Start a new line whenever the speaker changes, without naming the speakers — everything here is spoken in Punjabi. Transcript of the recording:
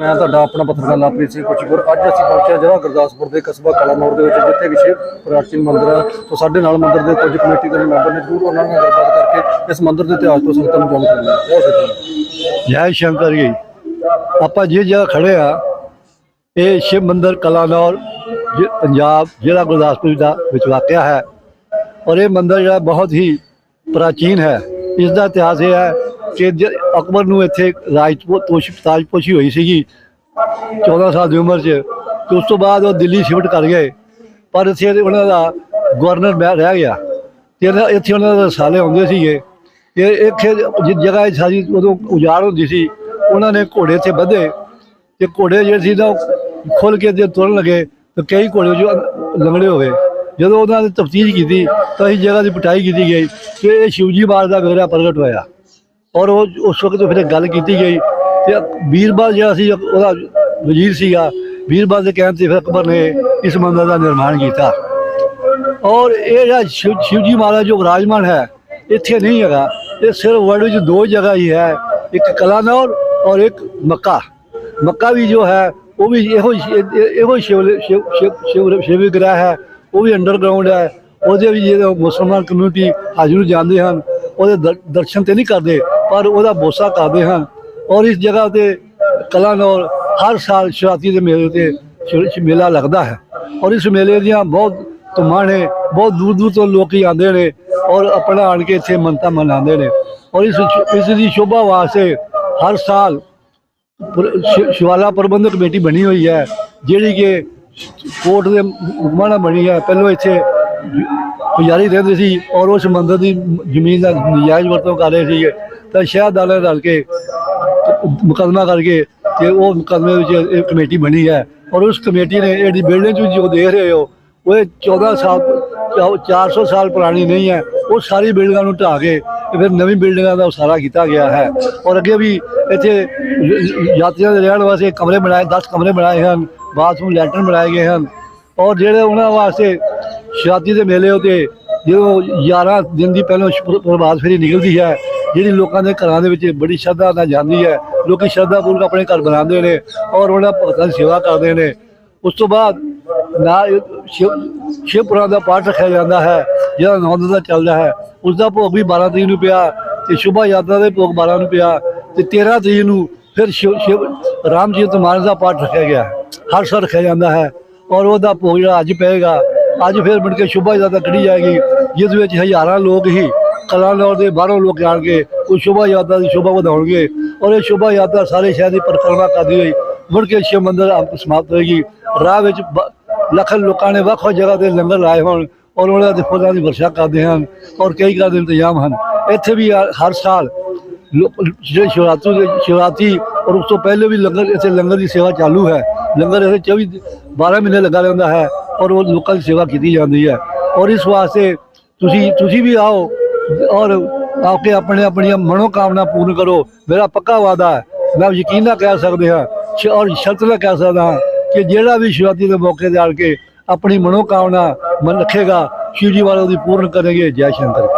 ਮੈਂ ਤੁਹਾਡਾ ਆਪਣਾ ਪੱਤਰਕਾਰ ਲਵਪ੍ਰੀਤ ਸਿੰਘ ਕੁਚੀਪੁਰ। ਅੱਜ ਅਸੀਂ ਪਹੁੰਚੇ ਹਾਂ ਜ਼ਿਲ੍ਹਾ ਗੁਰਦਾਸਪੁਰ ਦੇ ਕਸਬਾ ਕਲਾਨੌਰ ਦੇ ਵਿੱਚ, ਜਿੱਥੇ ਵਿਸ਼ੇ ਪ੍ਰਾਚੀਨ ਮੰਦਿਰ ਹੈ ਤੋਂ ਸਾਡੇ ਨਾਲ ਮੰਦਿਰ ਦੇ ਕੁਝ ਕਮੇਟੀ ਦੇ ਮੈਂਬਰ ਨੇ ਜ਼ਰੂਰ ਉਹਨਾਂ ਨਾਲ ਗੱਲਬਾਤ ਕਰਕੇ ਇਸ ਮੰਦਿਰ ਦੇ ਇਤਿਹਾਸ ਤੋਂ ਸੰਗਤਾਂ ਨੂੰ ਜਾਣਕਾਰੀ ਦੇਣੀ ਬਹੁਤ
ਜੈ ਸ਼ੰਕਰ ਜੀ। ਆਪਾਂ ਜੇ ਜਗ੍ਹਾ ਖੜੇ ਆ, ਇਹ ਸ਼ਿਵ ਮੰਦਿਰ ਕਲਾਨੌਰ ਜ- ਪੰਜਾਬ ਜ਼ਿਲ੍ਹਾ ਗੁਰਦਾਸਪੁਰ ਦਾ ਵਿੱਚ ਵਾਕਿਆ ਹੈ। ਔਰ ਇਹ ਮੰਦਿਰ ਜਿਹੜਾ ਬਹੁਤ ਹੀ ਪ੍ਰਾਚੀਨ ਹੈ। ਇਸ ਦਾ ਇਤਿਹਾਸ ਇਹ ਹੈ ਕਿ ਜ- ਅਕਬਰ ਨੂੰ ਇੱਥੇ ਰਾਜਪੂਤ ਤੋਸ਼ ਤਾਜਪੋਸ਼ੀ ਹੋਈ ਸੀਗੀ 14 ਸਾਲ ਦੀ ਉਮਰ 'ਚ, ਤੇ ਉਸ ਤੋਂ ਬਾਅਦ ਉਹ ਦਿੱਲੀ ਸ਼ਿਫਟ ਕਰ ਗਏ। ਪਰ ਇੱਥੇ ਉਹਨਾਂ ਦਾ ਗਵਰਨਰ ਬੈ- ਰਹਿ ਗਿਆ। ਤੇ ਇੱਥੇ ਉਹਨਾਂ ਦੇ ਰਸਾਲੇ ਆਉਂਦੇ ਸੀਗੇ। ਇਹ ਇੱਕ ਜਿਸ ਜਗ੍ਹਾ ਇਹ ਸਾਰੀ ਉਦੋਂ ਉਜਾੜ ਹੁੰਦੀ ਸੀ, ਉਹਨਾਂ ਨੇ ਘੋੜੇ ਇੱਥੇ ਬੱਧੇ ਤੇ ਘੋੜੇ ਜਿਹੜੇ ਸੀ ਨਾ ਖੁੱਲ ਕੇ ਜੇ ਤੁਰਨ ਲੱਗੇ, ਤੇ ਕਈ ਘੋੜੇ ਜੋ ਲੰਗੜੇ ਹੋ ਗਏ। ਜਦੋਂ ਉਹਨਾਂ ਨੇ ਤਫਤੀਸ਼ ਕੀਤੀ, ਤਾਂ ਇਸ ਜਗ੍ਹਾ ਦੀ ਪਟਾਈ ਕੀਤੀ ਗਈ। ਕਿ ਇਹ ਸ਼ਿਵਜੀ ਮਹਾਰਾਜ ਦਾ ਵਿਗੜਾ ਪ੍ਰਗਟ ਹੋਇਆ। ਔਰ ਉਹ ਉਸ ਵਕਤ ਫਿਰ ਗੱਲ ਕੀਤੀ ਗਈ ਤੇ ਵੀਰਬਾਲ ਜਿਹੜਾ ਸੀ, ਉਹਦਾ ਵਜ਼ੀਰ ਸੀਗਾ, ਵੀਰਬਾਲ ਦੇ ਕਹਿਣ ਤੇ ਫਿਰ ਅਕਬਰ ਨੇ ਇਸ ਮੰਦਰ ਦਾ ਨਿਰਮਾਣ ਕੀਤਾ। ਔਰ ਇਹ ਜਿਹੜਾ ਸ਼ਿਵ ਸ਼ਿਵ ਮਹਾਰਾਜ ਜੋ ਵਿਰਾਜਮਾਨ ਹੈ, ਇੱਥੇ ਨਹੀਂ ਹੈਗਾ। ਇਹ ਸਿਰਫ ਵਰਲਡ ਵਿੱਚ ਦੋ ਜਗ੍ਹਾ ਹੀ ਹੈ, ਇੱਕ ਕਲਾਨੌਰ ਔਰ ਇੱਕ ਮੱਕਾ। ਮੱਕਾ ਵੀ ਜੋ ਹੈ, ਉਹ ਵੀ ਇਹੋ ਹੀ- ਇਹੋ ਹੀ ਸ਼ਿਵ ਸ਼ਿਵ ਸ਼ਿਵ ਸ਼ਿਵ ਸ਼ਿਵ ਵਿਗ੍ਰਹ ਹੈ, ਉਹ ਵੀ ਅੰਡਰਗਰਾਉਂਡ ਹੈ। ਉਹਦੇ ਵੀ ਜਿਹੜੇ ਮੁਸਲਮਾਨ ਕਮਿਊਨਿਟੀ ਹਾਜ਼ਰ ਜਾਂਦੇ ਹਨ, ਉਹਦੇ ਦਰ- ਦਰਸ਼ਨ ਤੇ ਨਹੀਂ ਕਰਦੇ। ਪਰ ਉਹਦਾ ਬੋਸਾ ਕਰਦੇ ਹਨ ਔਰ ਇਸ ਜਗ੍ਹਾ ਤੇ ਕਲਾਨੌਰ ਹਰ ਸਾਲ ਸ਼ਿਵਰਾਤਰੀ ਦੇ ਮੇਲੇ ਤੇ ਮੇਲਾ ਲੱਗਦਾ ਹੈ। ਔਰ ਇਸ ਮੇਲੇ ਦੀਆਂ ਬਹੁਤ ਧੁੰਮਾਂ ਨੇ, ਬਹੁਤ ਦੂਰ ਦੂਰ ਤੋਂ ਲੋਕੀ ਆਉਂਦੇ ਨੇ ਔਰ ਆਪਣਾ ਆਣ ਕੇ ਇੱਥੇ ਮੰਨਤਾਂ ਮਨਾਉਂਦੇ ਨੇ। ਔਰ ਇਸ ਇਸ ਦੀ ਸ਼ੋਭਾ ਵਾਸਤੇ ਹਰ ਸਾਲ ਸ਼ਿਵਾਲਾ ਪ੍ਰਬੰਧਕ ਕਮੇਟੀ ਬਣੀ ਹੋਈ ਹੈ, ਜਿਹੜੀ ਕਿ ਕੋਰਟ ਦੇ ਹੁਕਮਾਂ ਨਾਲ ਬਣੀ ਹੈ। ਪਹਿਲਾਂ ਇੱਥੇ ਪੁਜਾਰੀ ਰਹਿੰਦੇ ਸੀ ਔਰ ਉਸ ਮੰਦਰ ਦੀ ਜ਼ਮੀਨ ਦਾ ਨਜਾਇਜ਼ ਵਰਤੋਂ ਕਰ ਰਹੇ ਸੀਗੇ। ਤਾਂ ਸ਼ਹਿਦਾਰਾਂ ਰਲ ਕੇ ਮੁਕੱਦਮਾ ਕਰਕੇ ਤੇ ਉਹ ਮੁਕੱਦਮੇ ਵਿੱਚ ਇਹ ਕਮੇਟੀ ਬਣੀ ਹੈ ਔਰ ਉਸ ਕਮੇਟੀ ਨੇ ਇਹਦੀ ਬਿਲਡਿੰਗ ਵਿੱਚ ਜੋ ਦੇਖ ਰਹੇ ਹੋ, ਉਹ ਇਹ 14 ਸਾਲ ਚਾ- 400 ਸਾਲ ਪੁਰਾਣੀ ਨਹੀਂ ਹੈ, ਉਹ ਸਾਰੀ ਬਿਲਡਿੰਗਾਂ ਨੂੰ ਢਾਹ ਕੇ ਫਿਰ ਨਵੀਂ ਬਿਲਡਿੰਗਾਂ ਦਾ ਉਸਾਰਾ ਕੀਤਾ ਗਿਆ ਹੈ। ਔਰ ਅੱਗੇ ਵੀ ਇੱਥੇ ਯਾਤਰੀਆਂ ਦੇ ਰਹਿਣ ਵਾਸਤੇ ਕਮਰੇ ਬਣਾਏ 10 ਕਮਰੇ ਬਣਾਏ ਹਨ, ਬਾਥਰੂਮ, ਲੈਟਰਨ ਬਣਾਏ ਗਏ ਹਨ। ਔਰ ਜਿਹੜੇ ਉਹਨਾਂ ਵਾਸਤੇ ਸ਼ਾਦੀ ਦੇ ਮੇਲੇ ਉਤੇ ਜਦੋਂ 11 ਦਿਨ ਦੀ ਪਹਿਲਾਂ ਸ਼- ਪ੍ਰਭਾਤ ਫੇਰੀ ਨਿਕਲਦੀ ਹੈ ਜਿਹੜੀ ਲੋਕਾਂ ਦੇ ਘਰਾਂ ਦੇ ਵਿੱਚ ਬੜੀ ਸ਼ਰਧਾ ਨਾਲ ਜਾਂਦੀ ਹੈ, ਲੋਕੀ ਸ਼ਰਧਾ ਪੂਰਵਕ ਆਪਣੇ ਘਰ ਬਣਾਉਂਦੇ ਨੇ ਔਰ ਉਹਨਾਂ ਭਗਤਾਂ ਦੀ ਸੇਵਾ ਕਰਦੇ ਨੇ ਉਸ ਤੋਂ ਬਾਅਦ ਨਾਲ ਸ਼ਿਵ, ਸ਼ਿਵਪੁਰਾਣ ਦਾ ਪਾਠ ਰੱਖਿਆ ਜਾਂਦਾ ਹੈ, ਜਿਹੜਾ ਨੌਂ ਦਾ ਚੱਲਦਾ ਹੈ ਉਸ ਦਾ ਭੋਗ ਵੀ 12 ਤਰੀਕ ਨੂੰ ਪਿਆ ਤੇ ਸ਼ੁਭਾ ਯਾਤਰਾ ਦੇ ਭੋਗ 12 ਨੂੰ ਪਿਆ ਤੇ 13 ਤਰੀਕ ਨੂੰ ਫਿਰ ਸ਼ਿਵ ਸ਼ਿਵ ਰਾਮ ਜੀ ਮਾਨਸ ਦਾ ਪਾਠ ਰੱਖਿਆ ਗਿਆ ਹੈ। ਹਰ ਸਾਲ ਰੱਖਿਆ ਜਾਂਦਾ ਹੈ ਔਰ ਉਹਦਾ ਭੋਗ ਜਿਹੜਾ ਅੱਜ ਪਏਗਾ, ਅੱਜ ਫਿਰ ਮੁੜ ਕੇ ਸ਼ੁਭਾ ਯਾਤਰਾ ਕੱਢੀ ਜਾਏਗੀ, ਜਿਸ ਵਿੱਚ ਹਜ਼ਾਰਾਂ ਲੋਕ ਹੀ ਕਲਾਨੌਰ ਦੇ ਬਾਹਰੋਂ ਲੋਕ ਆਣ ਕੇ ਉਹ ਸ਼ੋਭਾ ਯਾਤਰਾ ਦੀ ਸ਼ੋਭਾ ਵਧਾਉਣਗੇ ਔਰ ਇਹ ਸ਼ੋਭਾ ਯਾਤਰਾ ਸਾਰੇ ਸ਼ਹਿਰ ਦੀ ਪਰਿਕਰਮਾ ਕਰਦੀ ਹੋਈ ਮੁੜ ਕੇ ਸ਼ਿਵ ਮੰਦਿਰ ਅੰਤ ਸਮਾਪਤ ਹੋਏਗੀ। ਰਾਹ ਵਿੱਚ ਬ- ਲੱਖਾਂ ਲੋਕਾਂ ਨੇ ਵੱਖ ਵੱਖ ਜਗ੍ਹਾ ਤੇ ਲੰਗਰ ਲਾਏ ਹੋਣ ਔਰ ਉਹਨਾਂ ਦੇ ਫੁੱਲਾਂ ਦੀ ਵਰਸ਼ਾ ਕਰਦੇ ਹਨ ਔਰ ਕਈ ਤਰ੍ਹਾਂ ਦੇ ਇੰਤਜ਼ਾਮ ਹਨ। ਇੱਥੇ ਵੀ ਹਰ- ਹਰ ਸਾਲ ਲੋ- ਜਿਹੜੇ ਸ਼ਿਵਰਾਤਰੀ ਦੇ, ਸ਼ਿਵਰਾਤਰੀ ਔਰ ਉਸ ਤੋਂ ਪਹਿਲੇ ਵੀ ਲੰਗਰ, ਇੱਥੇ ਲੰਗਰ ਦੀ ਸੇਵਾ ਚਾਲੂ ਹੈ। ਲੰਗਰ ਇੱਥੇ 24 12 ਮਹੀਨੇ ਲੱਗਾ ਰਹਿੰਦਾ ਹੈ ਔਰ ਉਹ ਲੋਕਾਂ ਦੀ ਸੇਵਾ ਕੀਤੀ ਜਾਂਦੀ ਹੈ। ਔਰ ਇਸ ਵਾਸਤੇ ਤੁਸੀਂ ਤੁਸੀਂ ਵੀ ਆਓ। ਔਰ ਆ ਕੇ ਆਪਣੇ ਆਪਣੀਆਂ ਮਨੋਕਾਮਨਾ ਪੂਰਨ ਕਰੋ। ਮੇਰਾ ਪੱਕਾ ਵਾਦਾ ਮੈਂ ਯਕੀਨ ਨਾਲ ਕਹਿ ਸਕਦੇ ਹਾਂ ਔਰ ਸ਼ਰਤ ਨਾਲ ਕਹਿ ਸਕਦਾ ਹਾਂ ਕਿ ਜਿਹੜਾ ਵੀ ਸ਼ੁਰੂਆਤੀ ਦੇ ਮੌਕੇ ਤੇ ਆਣ ਕੇ ਆਪਣੀ ਮਨੋਕਾਮਨਾ ਮਨ ਰੱਖੇਗਾ, ਸ਼ਿਵ ਜੀ ਵਾਲੇ ਉਹਦੀ ਪੂਰਨ ਕਰਨਗੇ। ਜੈ ਸ਼ੰਕਰ।